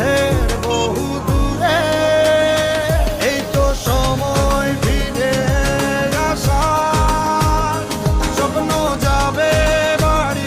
ter